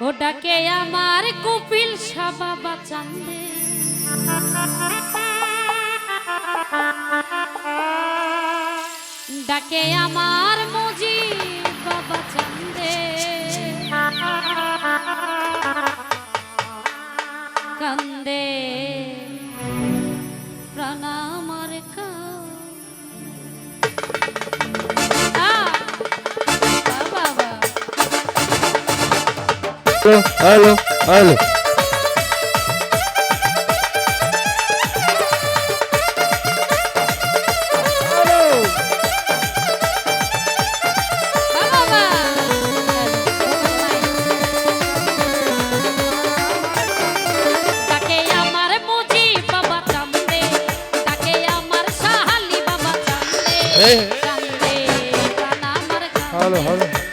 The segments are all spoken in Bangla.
ও ডাকে আমার কপিল বাবা চান্দে। ডাকে আমার মুজি আমার হ্যালো হ্যালো। কান্দে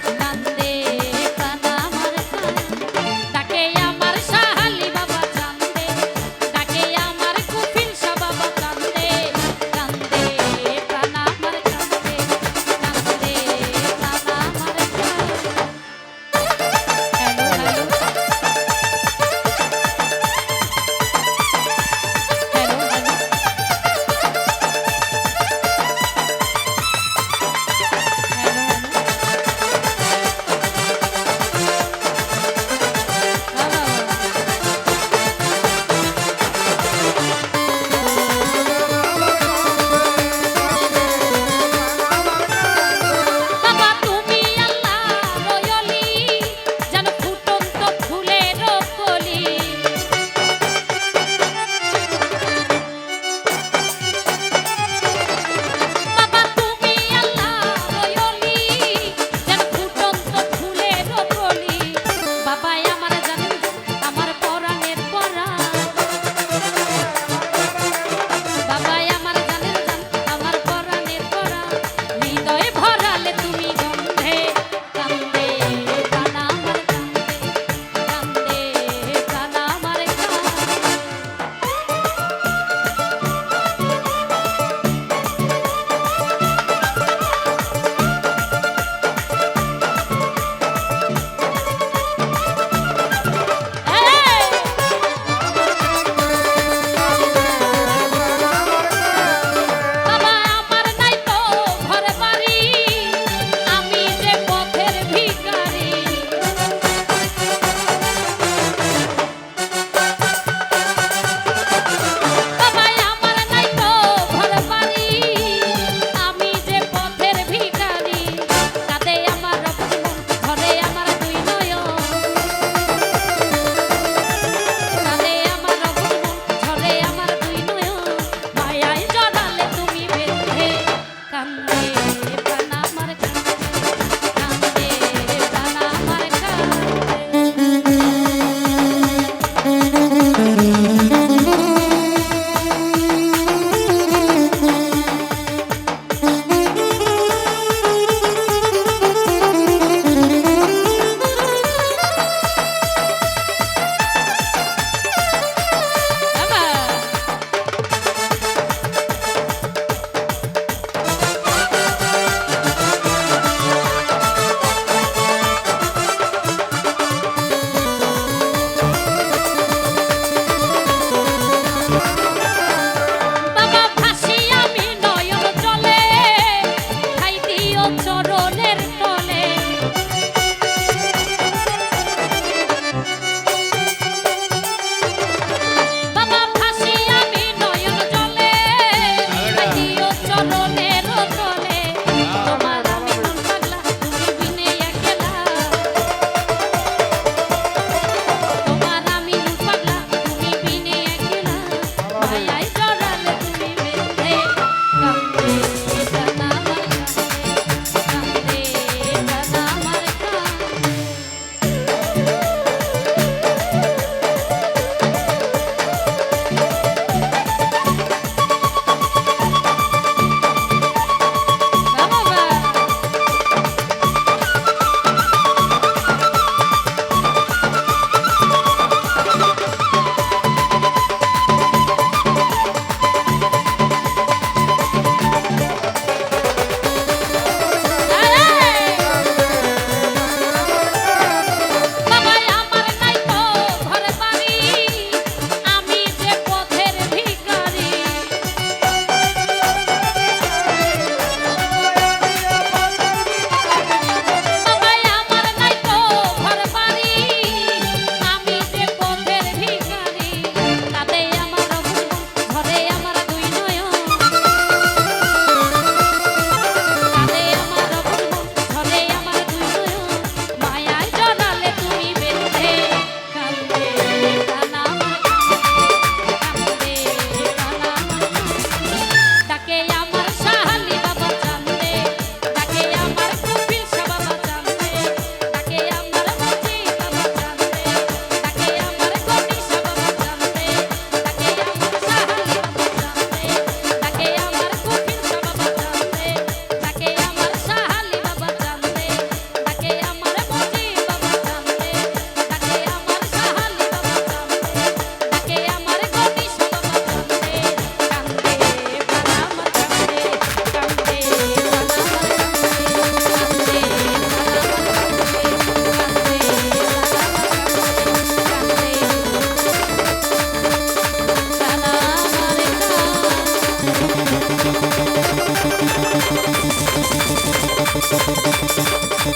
চরণের তলে। বাবা ফাঁসি আমি নয়ন জলে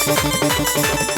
Thank